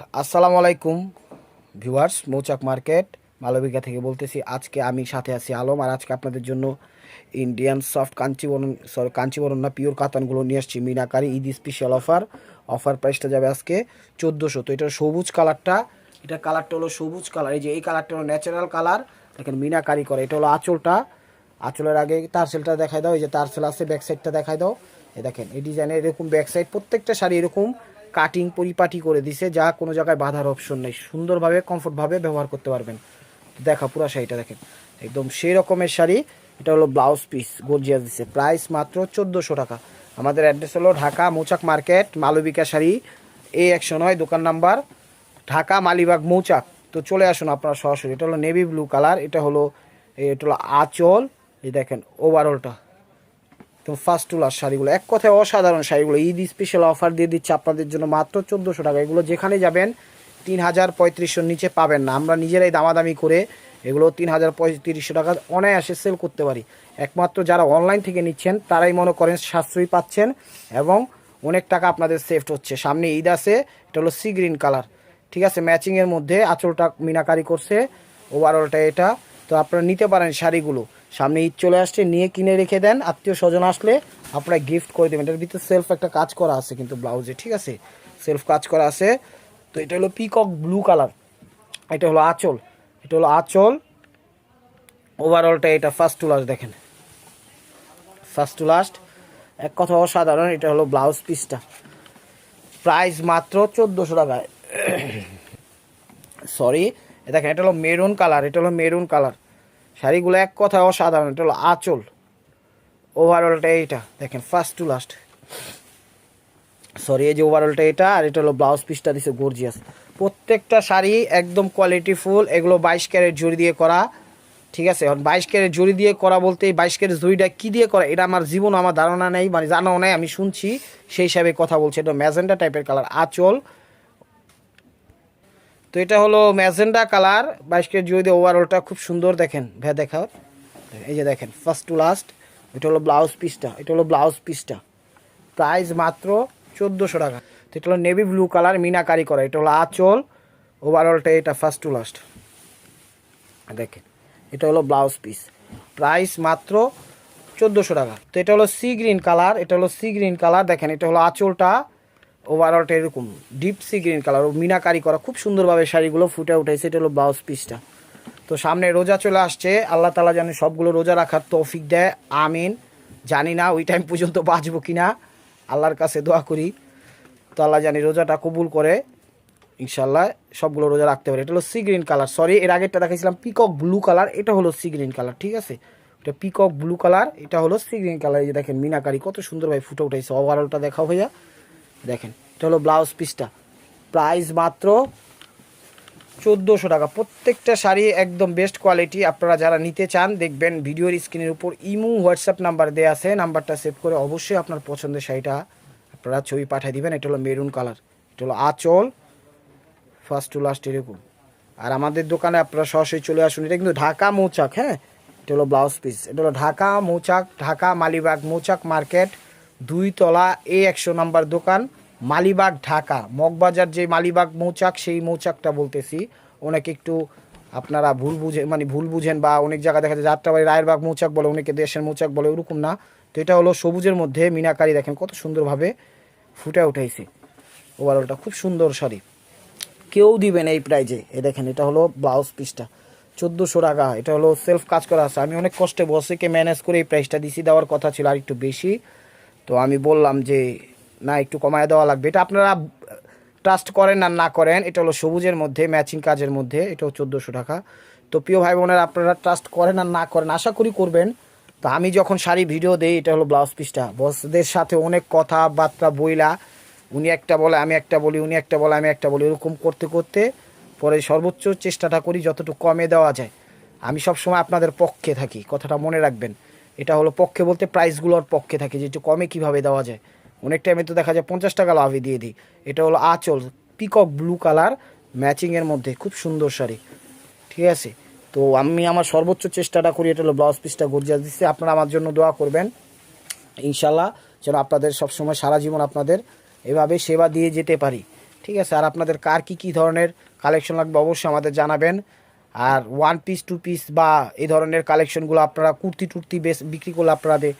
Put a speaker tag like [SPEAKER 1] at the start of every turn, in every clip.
[SPEAKER 1] আসসালামু আলাইকুম, ভিউয়ার্স, মৌচাক মার্কেট মালবিকা থেকে বলতেছি, আজকে আমি সাথে আছি আলম, আর আজকে আপনাদের জন্য Indian soft Kanjivaram sorry Kanjivaram না পিওর কাতানগুলো নিয়ে আসছি, meenakari Eid special offer offer প্রাইসটা যাবে আজকে চোদ্দোশো। তো এটা সবুজ কালারটা, এটা কালারটা হলো সবুজ কালার, এই যে এই কালারটা হলো ন্যাচারাল কালার, দেখেন মিনাকারি করে, এটা হলো আঁচলটা, আঁচলের আগে তারসেলটা দেখাই দাও, এই যে তারসেল আছে ব্যাক সাইডটা দেখাই দাও এ দেখেন, এই ডিজাইনের এরকম ব্যাক সাইড প্রত্যেকটা শাড়ি এরকম কাটিং পরিপাটি করে দিছে, যা কোনো জায়গায় বাঁধার অপশন নেই। সুন্দরভাবে কমফোর্টভাবে ব্যবহার করতে পারবেন। দেখা, পুরো শাড়িটা দেখেন। একদম সেই রকমের শাড়ি, এটা হলো ব্লাউজ পিস গর্জিয়াস দিছে। প্রাইস মাত্র চোদ্দোশো টাকা। আমাদের অ্যাড্রেস হলো ঢাকা মৌচাক মার্কেট, মালবিকা শাড়ি, এ একশো নয়, দোকান নাম্বার, ঢাকা মালিবাগ মৌচাক। তো চলে আসুন আপনারা সরাসরি। এটা হলো নেভি ব্লু কালার এটা হলো এটা হলো আঁচল। এই দেখেন ওভারঅলটা তো ফার্স্ট টুলার শাড়িগুলো। এক কথায় অসাধারণ শাড়িগুলো। ঈদ স্পেশাল অফার দিয়ে দিচ্ছে আপনাদের জন্য মাত্র চোদ্দোশো টাকা। এগুলো যেখানে যাবেন তিন হাজার পঁয়ত্রিশশোর নিচে পাবেন না। আমরা নিজেরাই দামাদামি করে এগুলো তিন হাজার পঁয়ত্রিশশো টাকা অনায়াসে সেল করতে পারি। একমাত্র যারা অনলাইন থেকে নিচ্ছেন, তারাই মনে করেন সাশ্রয়ী পাচ্ছেন এবং অনেক টাকা আপনাদের সেফট হচ্ছে। সামনে ঈদ আছে, এটা হলো সি গ্রিন কালার ঠিক আছে ম্যাচিংয়ের মধ্যে আঁচলটা মিনাকারি করছে। ওভারঅলটা এটা। তো আপনারা নিতে পারেন শাড়িগুলো। সামনে ঈদ চলে আসছে, নিয়ে কিনে রেখে দেন। আত্মীয় স্বজন আসলে আপনারা গিফট করে দেবেন। এটার ভিতরে সেলফ একটা কাজ করা আছে কিন্তু ব্লাউজে ঠিক আছে? সেলফ কাজ করা আছে। তো এটা হলো পিকক ব্লু কালার এটা হলো আঁচল। এটা হলো আঁচল। ওভারঅলটা এটা ফার্স্ট টু লাস্ট দেখেন। ফার্স্ট টু লাস্ট এক কথা অসাধারণ, এটা হলো ব্লাউজ পিসটা প্রাইস মাত্র চোদ্দোশো টাকায় সরি দেখেন, এটা হলো মেরুন কালার এটা হলো মেরুন কালার শাড়িগুলো এক কথায় অসাধারণ, এটা হলো আঁচল। ওভারঅলটা এইটা, দেখেন ফার্স্ট টু লাস্ট সরি এই যে ওভারঅলটা এটা, আর এটা হলো ব্লাউজ পিসটা দিছে গর্জিয়াস প্রত্যেকটা শাড়ি একদম কোয়ালিটি ফুল এগুলো বাইশ ক্যারেট জড়ি দিয়ে করা, ঠিক আছে? এখন বাইশ ক্যারেট জড়ি দিয়ে করা বলতে এই বাইশ ক্যারেট জুড়িটা কী দিয়ে করা, এটা আমার জীবন আমার ধারণা নেই মানে জানাও নেই, আমি শুনছি, সেই হিসাবে কথা বলছি। এটা ম্যাজেন্ডা টাইপের কালার আঁচল। তো এটা হলো ম্যাজেন্ডা কালার, বাইশ কেজি দিয়ে ওভারঅলটা খুব সুন্দর দেখেন ভ্যা দেখা এই যে দেখেন ফার্স্ট টু লাস্ট এটা হলো ব্লাউজ পিসটা এটা হলো ব্লাউজ পিসটা প্রাইস মাত্র চোদ্দোশো টাকা। তো এটা হলো নেভি ব্লু কালার মিনাকারি করা, এটা হলো আঁচল ওভারঅলটা এটা ফার্স্ট টু লাস্ট দেখেন, এটা হলো ব্লাউজ পিস প্রাইস মাত্র চোদ্দোশো টাকা। তো এটা হলো সি গ্রিন কালার এটা হলো সি গ্রিন কালার দেখেন, এটা হলো আঁচলটা ওভারঅলটা এরকম। ডিপ সি গ্রিন কালার ও মিনাকারি করা, খুব সুন্দরভাবে শাড়িগুলো ফুটে উঠেছে, এটা হলো ব্লাউজ পিসটা তো সামনে রোজা চলে আসছে, আল্লাহ তালা জানে সবগুলো রোজা রাখার তৌফিক দেয়, আমিন। জানি না ওই টাইম পর্যন্ত বাঁচবো কি না আল্লাহর কাছে দোয়া করি। তো আল্লাহ জানি রোজাটা কবুল করে ইনশাল্লাহ সবগুলো রোজা রাখতে পারে। এটা হলো সি গ্রিন কালার সরি এর আগেরটা দেখাইছিলাম পিকক ব্লু কালার এটা হলো সি গ্রিন কালার ঠিক আছে? এটা পিকক ব্লু কালার এটা হলো সি গ্রিন কালার এই যে দেখেন মিনাকারি, কত সুন্দরভাবে ফুটে উঠেছে। ওভারঅলটা দেখা হইয়া দেখেন, এটা হলো ব্লাউজ পিসটা প্রাইস মাত্র চোদ্দোশো টাকা। প্রত্যেকটা শাড়ি একদম বেস্ট কোয়ালিটি আপনারা যারা নিতে চান, দেখবেন ভিডিওর স্ক্রিনের উপর ইমু, হোয়াটসঅ্যাপ নাম্বার দেওয়া আছে, নাম্বারটা সেভ করে অবশ্যই আপনার পছন্দের শাড়িটা আপনারা ছবি পাঠিয়ে দিবেন। এটা হলো মেরুন কালার এটা হলো আঁচল ফার্স্ট টু লাস্ট এরকম। আর আমাদের দোকানে আপনারা সরাসরি চলে আসুন, এটা কিন্তু ঢাকা মৌচাক হ্যাঁ? এটা হলো ব্লাউজ পিস এটা হলো ঢাকা মৌচাক, ঢাকা মালিবাগ মৌচাক মার্কেট। দুই তলা এ একশো নাম্বার দোকান, মালিবাগ, ঢাকা। মগবাজার যে মালিবাগ মৌচাক, সেই মৌচাকটা বলতেছি। অনেকে একটু আপনারা ভুল বুঝে মানে ভুল বুঝেন বা অনেক জায়গায় দেখা যায় যাত্রাবাড়ি রায়েরবাগ মৌচাক বলে, অনেকে দেশের মৌচাক বলে, ওরকম না। তো এটা হলো সবুজের মধ্যে মিনাকারি, দেখেন কত সুন্দরভাবে ফুটে উঠেছে। ওভারঅলটা খুব সুন্দর শাড়ি। কেউ দিবেন এই প্রাইজে এ দেখেন, এটা হলো ব্লাউজ পিসটা চোদ্দোশো টাকা। এটা হলো সেলফ কাজ করা আছে। আমি অনেক কষ্টে বসেকে ম্যানেজ করে এই প্রাইসটা দিছি, দেওয়ার কথা ছিল আর একটু বেশি। তো আমি বললাম যে, না, একটু কমায় দেওয়া লাগবে। এটা আপনারা ট্রাস্ট করেন আর না করেন, এটা হলো সবুজের মধ্যে ম্যাচিং কাজের মধ্যে এটাও চোদ্দোশো টাকা। তো প্রিয় ভাই বোনেরা, আপনারা ট্রাস্ট করেন আর না করেন, আশা করি করবেন। তো আমি যখন শাড়ি ভিডিও দেই, এটা হলো ব্লাউজ পিসটা বসদের সাথে অনেক কথাবার্তা বইলা, উনি একটা বলে, আমি একটা বলি, উনি একটা বলে, আমি একটা বলি, এরকম করতে করতে পরে সর্বোচ্চ চেষ্টাটা করি যতটুকু কমে দেওয়া যায়। আমি সবসময় আপনাদের পক্ষে থাকি, কথাটা মনে রাখবেন। এটা হলো পক্ষে বলতে প্রাইসগুলোর পক্ষে থাকে, যে একটু কমে কীভাবে দেওয়া যায়। অনেক টাইমে তো দেখা যায় পঞ্চাশ টাকা লাভে দিয়ে দিই। এটা হলো আঁচল পিকক ব্লু কালার ম্যাচিংয়ের মধ্যে, খুব সুন্দর শাড়ি। ঠিক আছে? তো আমি আমার সর্বোচ্চ চেষ্টাটা করি, এটা হলো ব্লাউজ পিসটা গর্জিয়াস দিচ্ছে আপনারা আমার জন্য দোয়া করবেন। ইনশাল্লাহ যেন আপনাদের সবসময় সারা জীবন আপনাদের এভাবে সেবা দিয়ে যেতে পারি। ঠিক আছে? আর আপনাদের কার কী কী ধরনের কালেকশন লাগবে অবশ্যই আমাদের জানাবেন। আর ওয়ান পিস টু পিস বা এই ধরনের কালেকশনগুলো আপনারা কুর্তি টুর্তি বেশ বিক্রি করলে আপনাদের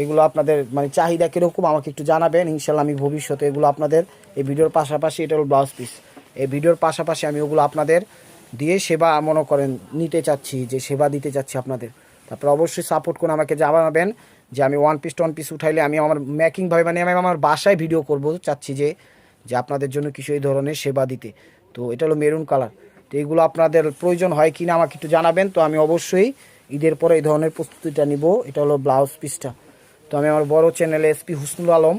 [SPEAKER 1] এগুলো আপনাদের মানে চাহিদা কীরকম আমাকে একটু জানাবেন। ইনশাল্লাহ আমি ভবিষ্যতে এগুলো আপনাদের, এই ভিডিওর পাশাপাশি এটা হলো ব্লাউজ পিস এই ভিডিওর পাশাপাশি আমি ওগুলো আপনাদের দিয়ে সেবা মনে করেন নিতে চাচ্ছি, যে সেবা দিতে চাচ্ছি আপনাদের। তারপর অবশ্যই সাপোর্ট করে আমাকে জানাবেন যে আমি ওয়ান পিস টন পিস উঠাইলে আমি আমার মেকিংভাবে মানে আমি আমার বাসায় ভিডিও করব, চাচ্ছি যে যে আপনাদের জন্য কিছু এই ধরনের সেবা দিতে। তো এটা হলো মেরুন কালার তো এগুলো আপনাদের প্রয়োজন হয় কি না আমাকে একটু জানাবেন। তো আমি অবশ্যই ঈদের পরে এই ধরনের প্রস্তুতিটা নিব। এটা হলো ব্লাউজ পিসটা। তো আমি আমার বড় চ্যানেলে এসপি হুসনুল আলম।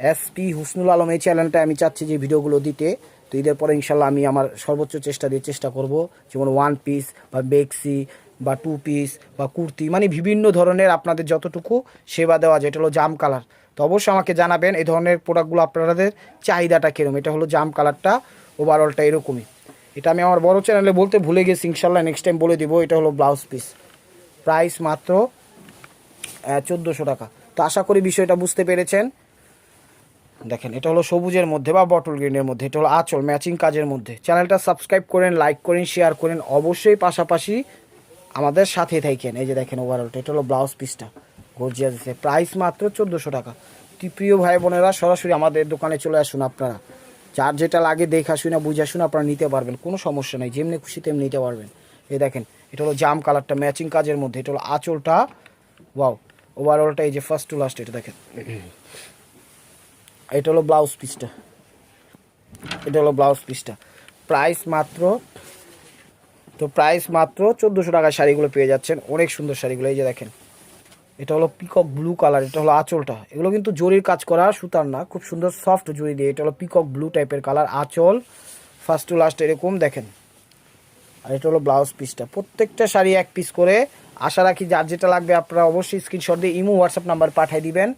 [SPEAKER 1] এসপি হুসনুল আলম, এই চ্যানেলটা আমি চাচ্ছি যে ভিডিওগুলো দিতে। তো ঈদের পরে ইনশাল্লাহ আমি আমার সর্বোচ্চ চেষ্টা দিয়ে চেষ্টা করব। যেমন ওয়ান পিস বা বেক্সি বা টু পিস বা কুর্তি মানে বিভিন্ন ধরনের আপনাদের যতটুকু সেবা দেওয়া যায়, এটা হলো জাম কালার। তো অবশ্যই আমাকে জানাবেন এই ধরনের প্রোডাক্টগুলো আপনাদের চাহিদাটা কীরকম। এটা হলো জাম কালারটা ওভারঅলটা এরকমই। এটা আমি আমার বড় চ্যানেলে বলতে ভুলে গেছি ইনশাল্লাহ নেক্সট টাইম বলে দিব, এটা হলো ব্লাউজ পিস প্রাইস মাত্র চোদ্দোশো টাকা। তো আশা করি বিষয়টা বুঝতে পেরেছেন। দেখেন, এটা হলো সবুজের মধ্যে বা বটল গ্রিনের মধ্যে, এটা হলো আচল ম্যাচিং কাজের মধ্যে। চ্যানেলটা সাবস্ক্রাইব করেন লাইক করেন শেয়ার করেন, অবশ্যই পাশাপাশি আমাদের সাথে থাকেন। এই যে দেখেন ওভারঅলটা এটা হলো ব্লাউজ পিসটা গর্জিয়াস প্রাইস মাত্র চোদ্দোশো টাকা। প্রিয় ভাই বোনেরা সরাসরি আমাদের দোকানে চলে আসুন আপনারা। যার যেটা লাগে দেখা শুনে, বুঝে শুনে আপনারা নিতে পারবেন, কোনো সমস্যা নেই, যেমনি খুশি তেমনি নিতে পারবেন। এই দেখেন, এটা হলো জাম কালারটা ম্যাচিং কাজের মধ্যে, এটা হলো আঁচলটা ওয়াও ওভারঅলটা এই যে ফার্স্ট টু লাস্ট এটা দেখেন। এটা হলো ব্লাউজ পিসটা এটা হলো ব্লাউজ পিসটা প্রাইস মাত্র, তো প্রাইস মাত্র চোদ্দোশো টাকার শাড়িগুলো পেয়ে যাচ্ছেন, অনেক সুন্দর শাড়িগুলো, এই যে দেখেন। এটা হলো পিকক ব্লু কালার এটা হলো আঁচলটা। এগুলো কিন্তু জরির কাজ করা, সুতার না, খুব সুন্দর সফট জরি দিয়ে। এটা হলো পিকক ব্লু টাইপের কালার আঁচল ফার্স্ট টু লাস্ট এরকম, দেখেন। আর এটা হলো ব্লাউজ পিসটা প্রত্যেকটা শাড়ি এক পিস করে। আশা রাখি যার যেটা লাগবে আপনারা অবশ্যই স্ক্রিনশট দিয়ে ইমো হোয়াটসঅ্যাপ নাম্বার পাঠিয়ে দিবেন।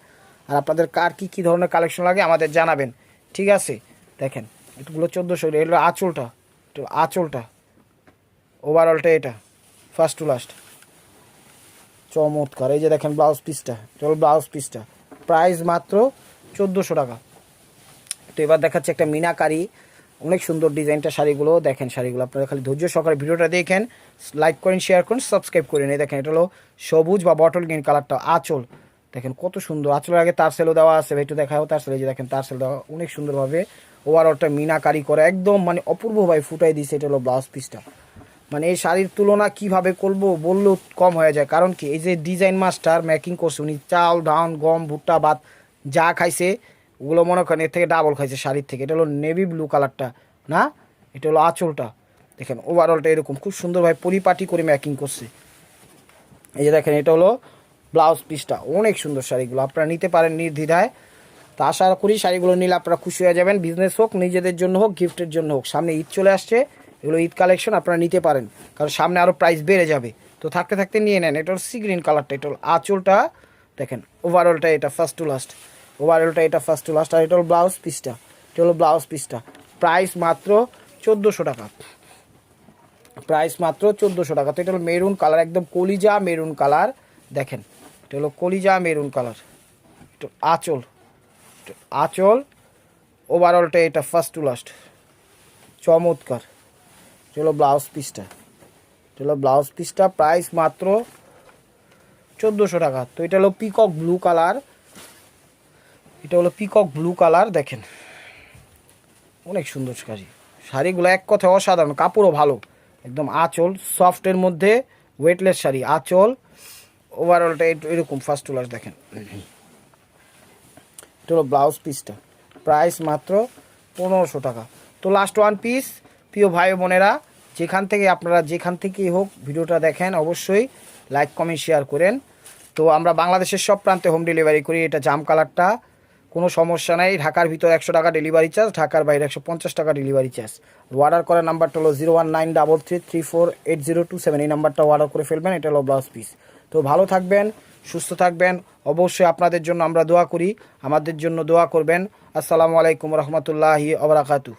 [SPEAKER 1] আর আপনাদের কার কী কী ধরনের কালেকশন লাগে আমাদের জানাবেন। ঠিক আছে? দেখেন, এগুলো চোদ্দোশো এগুলো আঁচলটা। আঁচলটা। ওভারঅলটা এটা ফার্স্ট টু লাস্ট চমৎকার। এই যে দেখেন ব্লাউজ পিসটা হলো ব্লাউজ পিসটা প্রাইস মাত্র চোদ্দোশো টাকা। তো এবার দেখাচ্ছে একটা মিনাকারি, অনেক সুন্দর ডিজাইনটা শাড়িগুলো। দেখেন শাড়িগুলো, আপনারা খালি ধৈর্য সহকারে ভিডিওটা দেখেন লাইক করেন শেয়ার করেন সাবস্ক্রাইব করেন। এই দেখেন, এটা হলো সবুজ বা বটল গ্রিন কালারটা আঁচল। দেখেন কত সুন্দর, আঁচলের আগে তার সেলও দেওয়া আছে একটু দেখাও তার সেল যে দেখেন, তার সেল দেওয়া অনেক সুন্দরভাবে ওভারঅলটা মিনাকারি করে, একদম মানে অপূর্বভাবে ফুটাই দিয়েছে, এটা হলো ব্লাউজ পিসটা মানে এই শাড়ির তুলনা কীভাবে করব বললেও কম হয়ে যায়। কারণ কি? এই যে ডিজাইন মাস্টার মেকিং করছে, উনি চাল, ধান, গম, ভুট্টা, ভাত যা খাইছে, ওগুলো মনে করেন এর থেকে ডাবল খাইছে শাড়ির থেকে। এটা হলো নেভি ব্লু কালারটা না? এটা হলো আঁচলটা। দেখেন ওভারঅলটা এরকম। খুব সুন্দরভাবে পরিপাটি করে ম্যাকিং করছে। এই যে দেখেন, এটা হলো ব্লাউজ পিসটা অনেক সুন্দর শাড়িগুলো। আপনারা নিতে পারেন নির্দ্বিধায়। তা আশা করি শাড়িগুলো নিলে আপনারা খুশি হয়ে যাবেন। বিজনেস হোক, নিজেদের জন্য হোক গিফটের জন্য হোক। সামনে ঈদ চলে আসছে। এগুলো ঈদ কালেকশন আপনারা নিতে পারেন। কারণ সামনে আরও প্রাইস বেড়ে যাবে। তো থাকতে থাকতে নিয়ে নেন। এটা হলো সি গ্রিন কালারটা এটা আঁচলটা, দেখেন ওভারঅলটা এটা ফার্স্ট টু লাস্ট ওভারঅলটা এটা ফার্স্ট টু লাস্ট আর এটা হলো ব্লাউজ পিসটা এটা হলো ব্লাউজ পিসটা প্রাইস মাত্র চোদ্দোশো টাকা। প্রাইস মাত্র চোদ্দোশো টাকা। তো এটা হলো মেরুন কালার একদম কলিজা মেরুন কালার দেখেন, এটা হলো কলিজা মেরুন কালার এটা আঁচল। আঁচল ওভারঅলটা এটা ফার্স্ট টু লাস্ট চমৎকার। এটা হলো ব্লাউজ পিসটা। এটা হলো ব্লাউজ পিসটা, প্রাইস মাত্র চোদ্দোশো টাকা। তো এটা হলো পিকক ব্লু কালার এটা হলো পিকক ব্লু কালার দেখেন। অনেক সুন্দর শাড়ি। শাড়িগুলো এক কথায় অসাধারণ, কাপড়ও ভালো। একদম আঁচল সফটের মধ্যে ওয়েটলেস শাড়ি, আঁচল। ওভারঅলটা এরকম ফার্স্ট টুলার দেখেন। এটা হলো ব্লাউজ পিসটা। প্রাইস মাত্র পনেরোশো টাকা। তো লাস্ট ওয়ান পিস প্রিয় ভাই বোনেরা, যেখান থেকে আপনারা যেখান থেকেই হোক ভিডিওটা দেখেন, অবশ্যই লাইক, কমেন্ট, শেয়ার করেন। তো আমরা বাংলাদেশের সব প্রান্তে হোম ডেলিভারি করি, এটা জাম কালারটা। কোনো সমস্যা নাই, ঢাকার ভিতর একশো টাকা ডেলিভারি চার্জ, ঢাকার বাইরে একশো পঞ্চাশ টাকা ডেলিভারি চার্জ। অর্ডার করার নাম্বারটা হলো zero one nine double three three four eight zero two seven, এই নাম্বারটা অর্ডার করে ফেলবেন, এটা হলো ব্লাউজ পিস তো ভালো থাকবেন, সুস্থ থাকবেন, অবশ্যই আপনাদের জন্য আমরা দোয়া করি, আমাদের জন্য দোয়া করবেন। আসসালামু আলাইকুম রহমতুল্লাহি অবরাকাতু